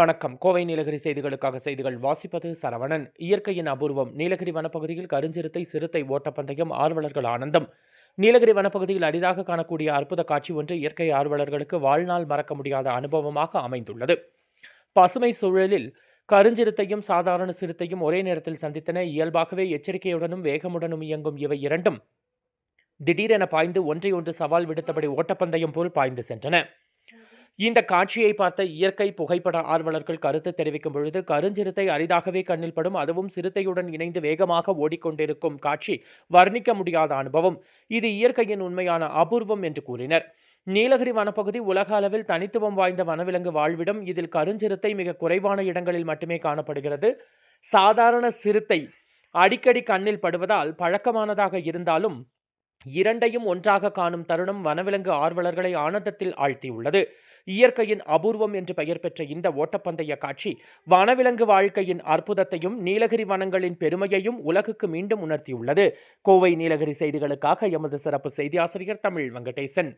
வணக்கம். கோவை நீலகிரி செய்திகளுக்காக செய்திகள் வாசிப்பது சரவணன். இயற்கையின் அபூர்வம். நீலகிரி வனப்பகுதியில் கருஞ்சிறுத்தை சிறுத்தை ஓட்டப்பந்தயம் ஆர்வலர்கள் ஆனந்தம். நீலகிரி வனப்பகுதியில் அரிதாக காணக்கூடிய அற்புத காட்சி ஒன்று இயற்கை ஆர்வலர்களுக்கு வாழ்நாள் மறக்க முடியாத அனுபவமாக அமைந்துள்ளது. பசுமை சூழலில் கருஞ்சிறுத்தையும் சாதாரண சிறுத்தையும் ஒரே நேரத்தில் சந்தித்தன. இயல்பாகவே எச்சரிக்கையுடனும் வேகமுடனும் இயங்கும் இவை இரண்டும். திடீரென பாய்ந்து ஒன்றை ஒன்று சவால் விடுத்தபடி ஓட்டப்பந்தயம் போல் பாய்ந்து சென்றன. இந்த காட்சியை பார்த்த இயற்கை புகைப்பட ஆர்வலர்கள் கருத்து தெரிவிக்கும் பொழுது கருஞ்சிறுத்தை அரிதாகவே கண்ணில் படும் அதுவும் சிறுத்தையுடன் இணைந்து வேகமாக ஓடிக்கொண்டிருக்கும் காட்சி வர்ணிக்க முடியாத அனுபவம். இது இயற்கையின் உண்மையான அபூர்வம் என்று கூறினர். நீலகிரி வனப்பகுதி உலக அளவில் தனித்துவம் வாய்ந்த வனவிலங்கு வாழ்விடம் இதில் கருஞ்சிறுத்தை மிக குறைவான இடங்களில் மட்டுமே காணப்படுகிறது. சாதாரண சிறுத்தை அடிக்கடி கண்ணில் படுவதால் பழக்கமானதாக இருந்தாலும் இரண்டையும் ஒன்றாக காணும் தருணம் வனவிலங்கு ஆர்வலர்களை ஆனந்தத்தில் ஆழ்த்தியுள்ளது. இயற்கையின் அபூர்வம் என்று பெயர் பெற்ற இந்த ஓட்டப்பந்தய காட்சி வனவிலங்கு வாழ்க்கையின் அற்புதத்தையும் நீலகிரி வனங்களின் பெருமையையும் உலகுக்கு மீண்டும் உணர்த்தியுள்ளது. கோவை நீலகிரி செய்திகளுக்காக எமது சிறப்பு செய்தி ஆசிரியர் தமிழ் வெங்கடேசன்.